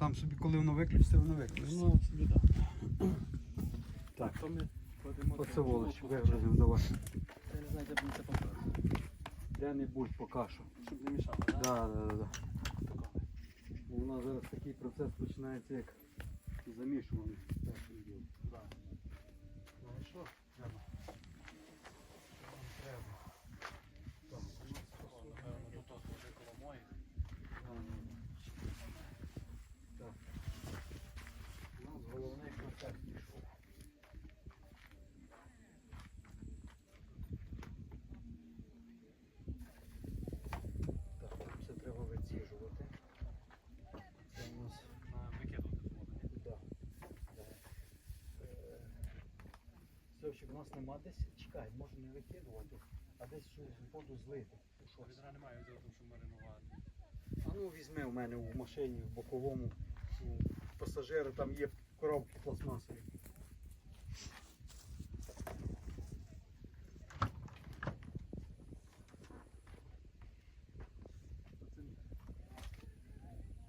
там собі, коли воно виключиться, воно виключиться. Ну, собі так. Так. То ми кладемо. Оце волоч, вигрузимо, до вас. Я не знаю, де б ми це покласти. Де-небудь поки. Щоб не мішало, так? Да, да, да. У нас зараз такий процес починається як замішування. першим ділом. Да. Ну і що? Треба. Що нам треба? Так, у нас о, напевно, до того вже коло моїх. Да, да, да. Так. У нас головний процес пішов. Так, тут все треба виціжувати. Це у нас На викидувати воду, ні? Да. Да. Е, Сьовчик, у нас нема десь. Чекай, може не викидувати, а десь щось воду злити. Що відра немає, взяв, тому що маринувати. А ну візьми у мене в машині, в боковому, у пасажира там є коробки пластмасові.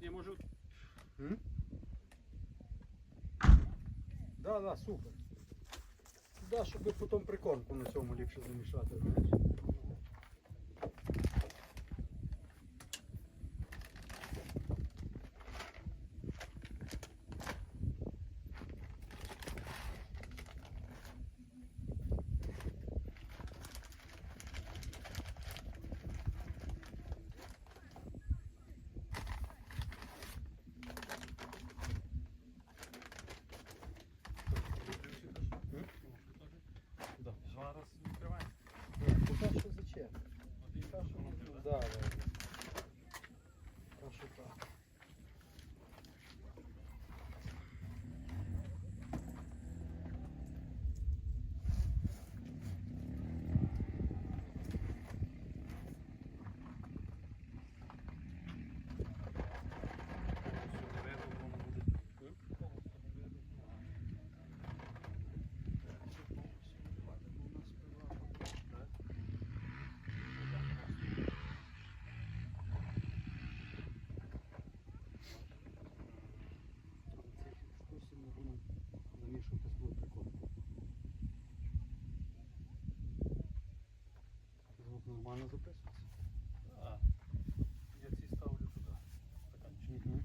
Я можу М? Да, да, супер. Щоб потім прикормку на цьому ліпше замішати, знаєш. Звук нормально записується? А, я ці ставлю туди. Стаканчик. Угу.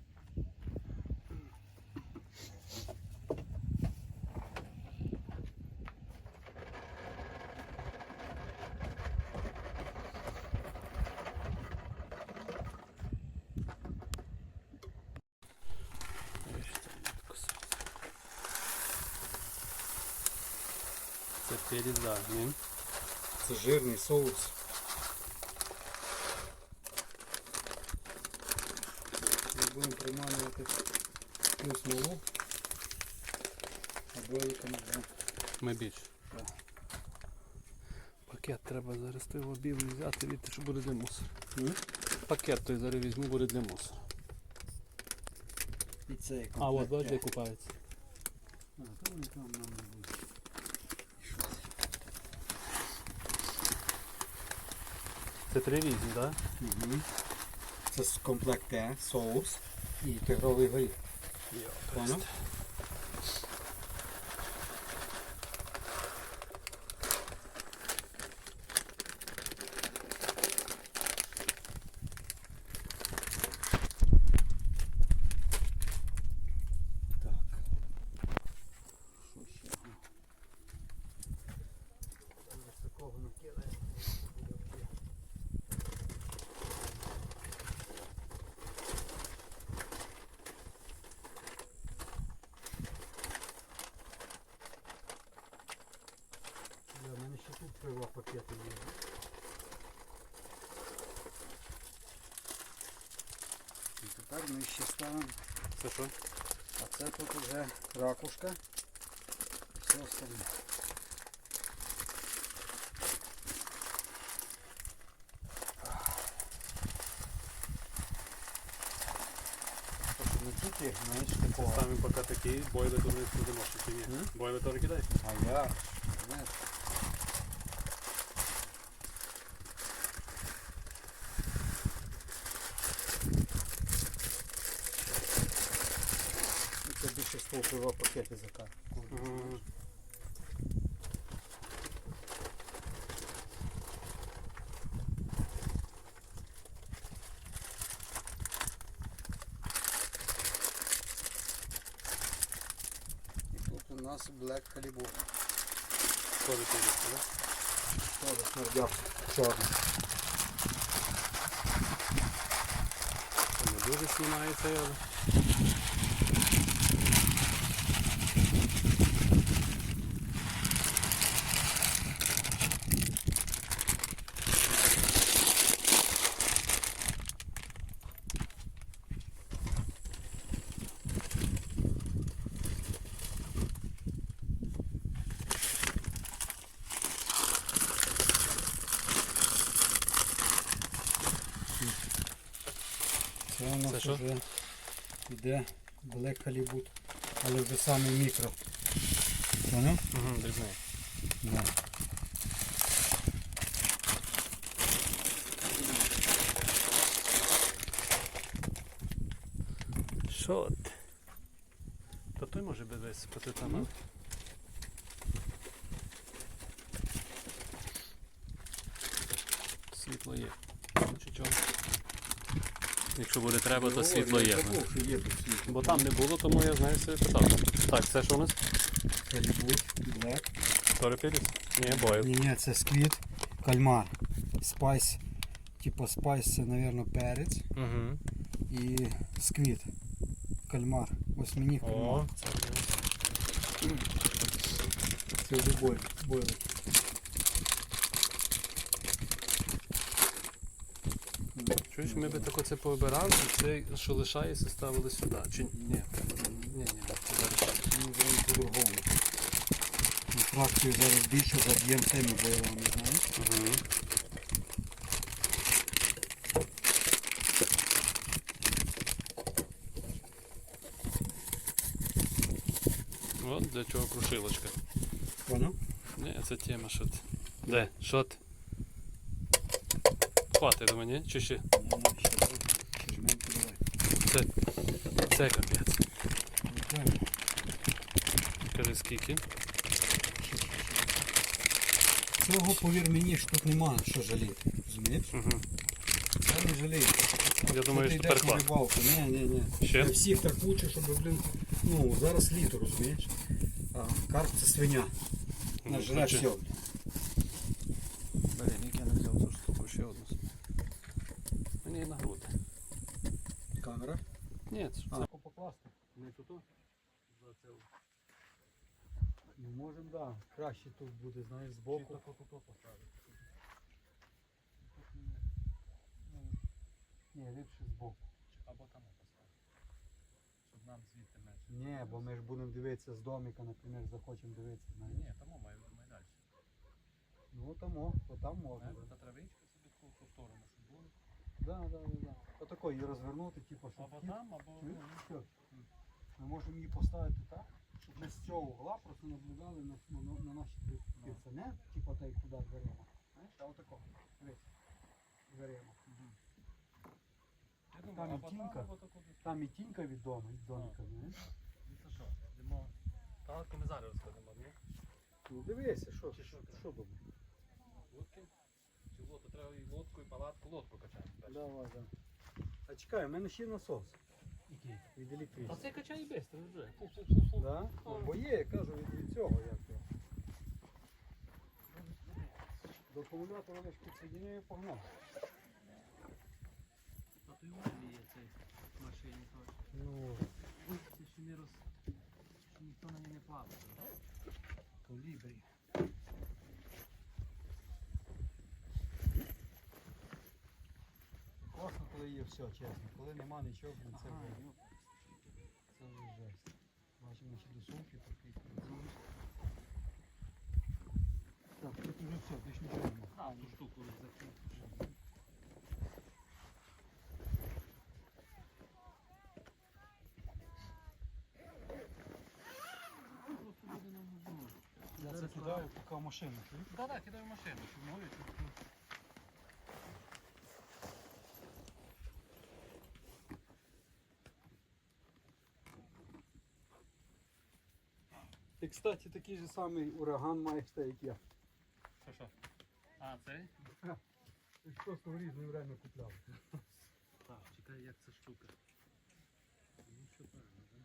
Це переда, ні? Це жирний соус. Ми більше. Пакет треба зараз той білий взяти, відти, що буде для мусора. Пакет той зараз візьму, буде для мусора. І цей А, от бачите, де купається. А, то вони там нам не будуть. Це три різні, так? Угу. Це з комплект Т, соус і тигровий горіх. Понял? Так. Що ще? Ось такого накидаємо. Буде окей. Да, в мене ще тут пива пакети є. І тепер ми ще ставимо, Це що? а це тут вже ракушка. І все остальне. Тобто не тільки, знаєш, такого. Ставимо поки такий, бой ви туди не будемо, чи ні? М? Бой ви туди кидай. А я, знаєш, це більше пакети заказують. І тут у нас Black Calibre. Тоже підійшли, да? Тоже смердяк чорний. Не дуже знімається, але. Йде Black Calibre, але вже саме мікро. Понял? Угу, дрібний. Да. Що? Та той може би висипати там. а? Світло є. Ну, чи чого? Якщо буде треба, то світло є. Бо там не було, тому я знаю, що я питав. Так, це що у нас? Calibre, Black. Торепіліс? Ні, бойл. Ні, ні, це сквіт, кальмар. Спайс. Типа спайс це, мабуть, перець. Угу. І сквіт. Кальмар. Ось мені кальмар. О, це Це вже бойлер. бойлер. Чуєш, ми би так оце пообирали, і це, що лишається, ставили сюди. Чи ні? Ні, ні, ні. Ну. Фракцію зараз більше заб'ємо тими бойлерами, знаєш? Угу. От для чого крушилочка. Понял? Ні, це тема, що ти. Де? Що ти? Хватить до мене, чи ще? Ні, ні, давай. Це капець. Кажи скільки. Цього, повір мені, що тут нема що жаліти. Розумієш? Угу. Я не жалію. Я думаю, що тепер рибалку. Ні, ні, ні. Ще? Для всіх так лучше, щоб, блін, ну, зараз літо, розумієш? А карп це свиня. На жре все. Блін, як я не взяв цю штуку, ще одну. Мені на груди. Камера. Ні, це, А. це покласти. не тут. За це. Ну, можемо, так. Да. Краще тут буде, знаєш, збоку. Ні, ліпше збоку. Або там поставити. Щоб нам звідти менше. Ні, бо ми ж будемо дивитися з домика, наприклад, захочемо дивитися. знаєш. Ні, тому має далі. Ну, тому, то там можна. Та травичка собі в ту сторону, щоб було. да, да, да. Отако її розвернути, типу, щоб Або там, або. Ну? Ми можемо її поставити так, щоб ми з цього угла просто наблюдали на, на, на, на наші дві Це не типу так туди дверима. Знаєш, а отако. Дивись. Дверима. Я думаю, Там і тінька. або таку десь. Там і тінька від дому, від домика, знаєш. Ну це що? Йдемо. Палатку ми зараз розкладемо, ні? Ну дивися, що, Чи що що, що думаєш? Лодки? Чи лодку? Треба і лодку, і палатку, лодку качати. перше. Давай, да. А чекай, у мене ще є насос Який? від А електричності. це качає і швидко вже. Да? Ну, бо є, я кажу, від, від цього як то. До акумулятора лише підсоединяю і погнав. А то й у мене є цей в машині теж. Ну, Це ще не роз... Ще ніхто на ній не плаває. то лібрі. Класно, коли є все, чесно. Коли нема нічого, блін, це Ага. вже, це вже жесть. Бачимо, ще до сумки трохи. Так, тут вже все, більш нічого нема. А, ту штуку нам. Я це кидаю, поки в машину? Так, так, кидаю в машину, щоб мовити. Кстати, такий же самий ураган маєш, те, як я. Що що? А, цей? Ти просто в різне время купляв. Так, чекай, як ця штука. Ну, що правильно, так?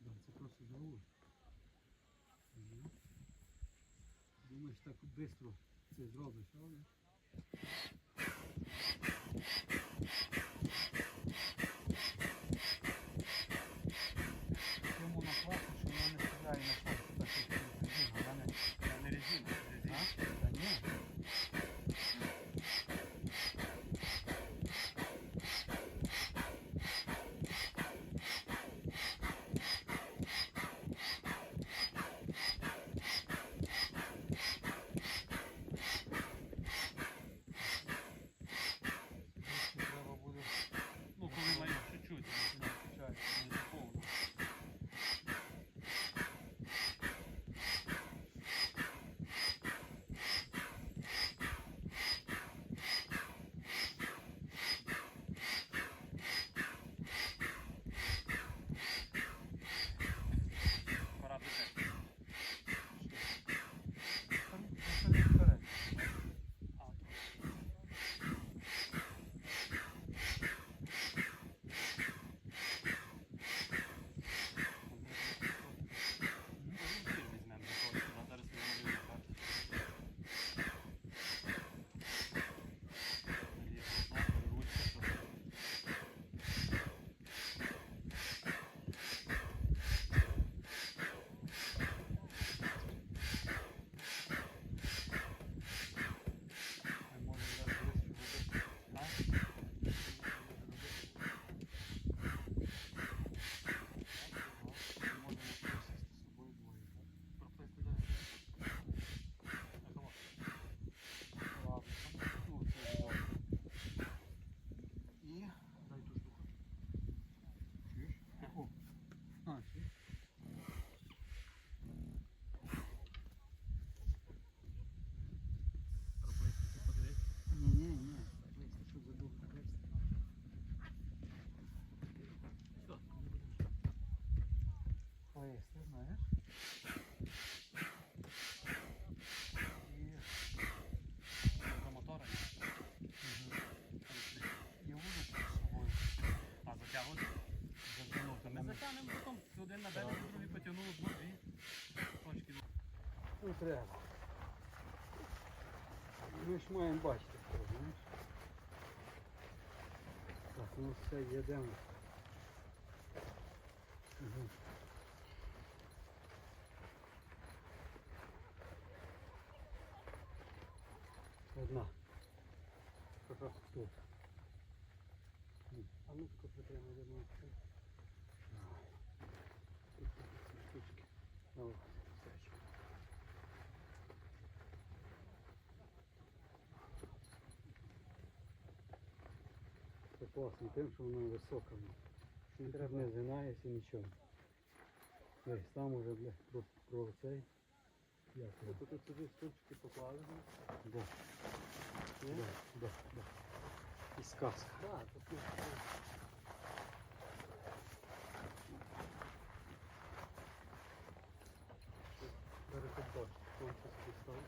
Да, це просто завод. Мгм. Думаєш, так швидко це зробиш, але? Ну треба. Ми ж маємо бачити, що, знаєш? Так, ну все, їдемо. Угу. Одна. Ага, тут. А ну тако притримай одну. Тут штучки. О, все. Це класно тим, що вона висока. Не треба не згинаєшся, нічого. Десь там уже бля, про, про цей. Як його? Тут сюди штучки поклали. Да. Да, да, да. І сказка. Так, тут Зараз тут дощ.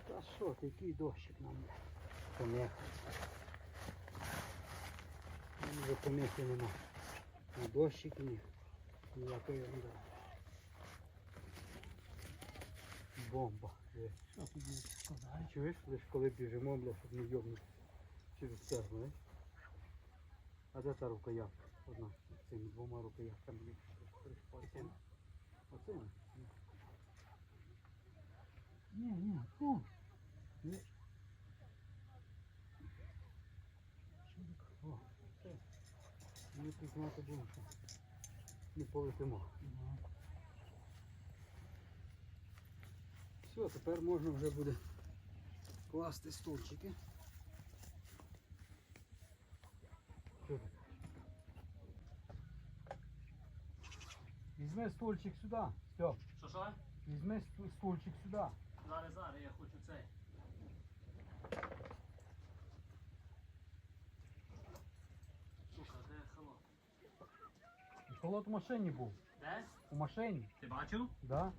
Та що, який дощик нам бля? Помеха. Вже помехи нема. Ні дощик, ні. Ніякої ерунди. Бомба. Тут? Чуєш, лиш коли біжимо, бля, щоб не йобнути через це, знаєш? А де та рукоятка? Одна з цими двома рукоятками. Оцим? Оцим? Ні, ні, фу. Ні. Що таке? О, все. Будемо, що не полетимо. Все, тепер можна вже буде класти стульчики. Візьми стульчик сюди, Стьоп. Що що? Візьми стульчик сюди. Зараз, зараз, я хочу цей. Холод у машині був. Де? У машині. Ти бачив? Да.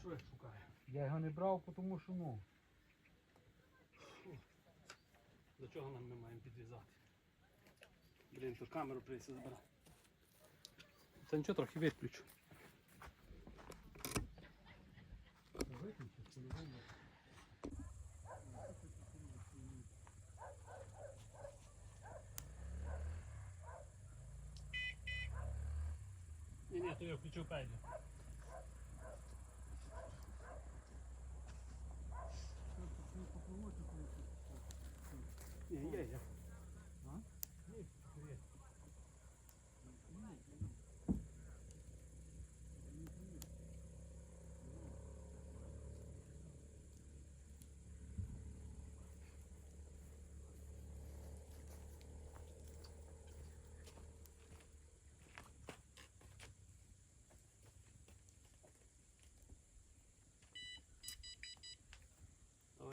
Що я шукаю? Я його не брав, тому що ну. До чого нам ми маємо підв'язати? Блін, тут камеру прийдеться забирати. Це нічого трохи відключу. Виключу, по-любому. Ні, ні, то я включив пейджер. Ні, є, є. А? Ні, є.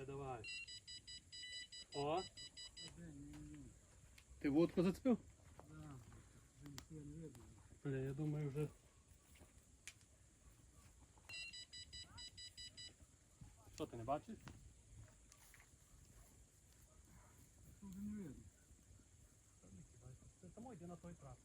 Давай, давай. О, ти водку зацепив? Бля, я думаю вже. Що ти не бачиш? Це само йде на той трап.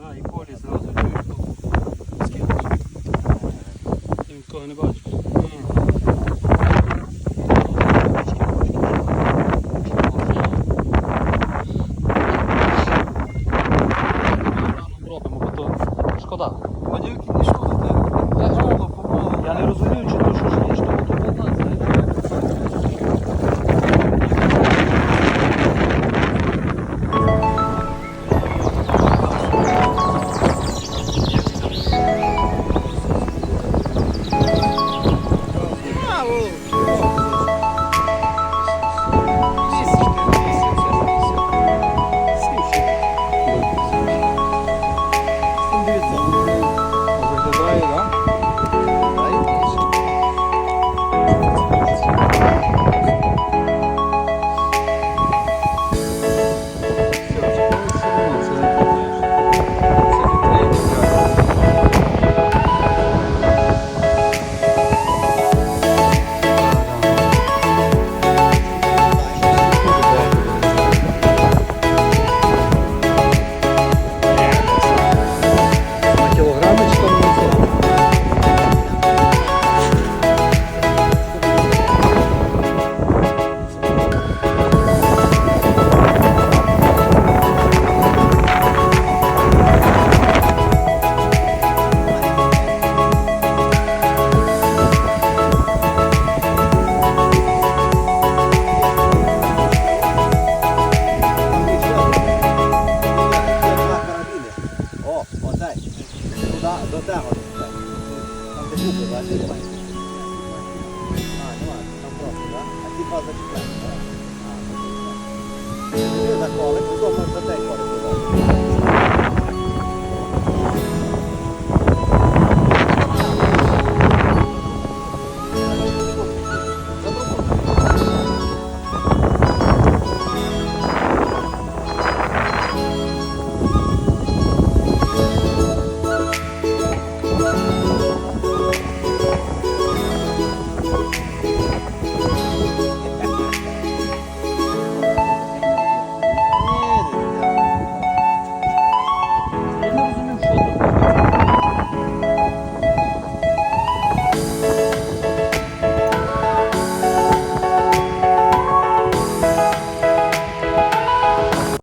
Да, і колі зразу чуєш, то скинеш. Ти від не бачиш.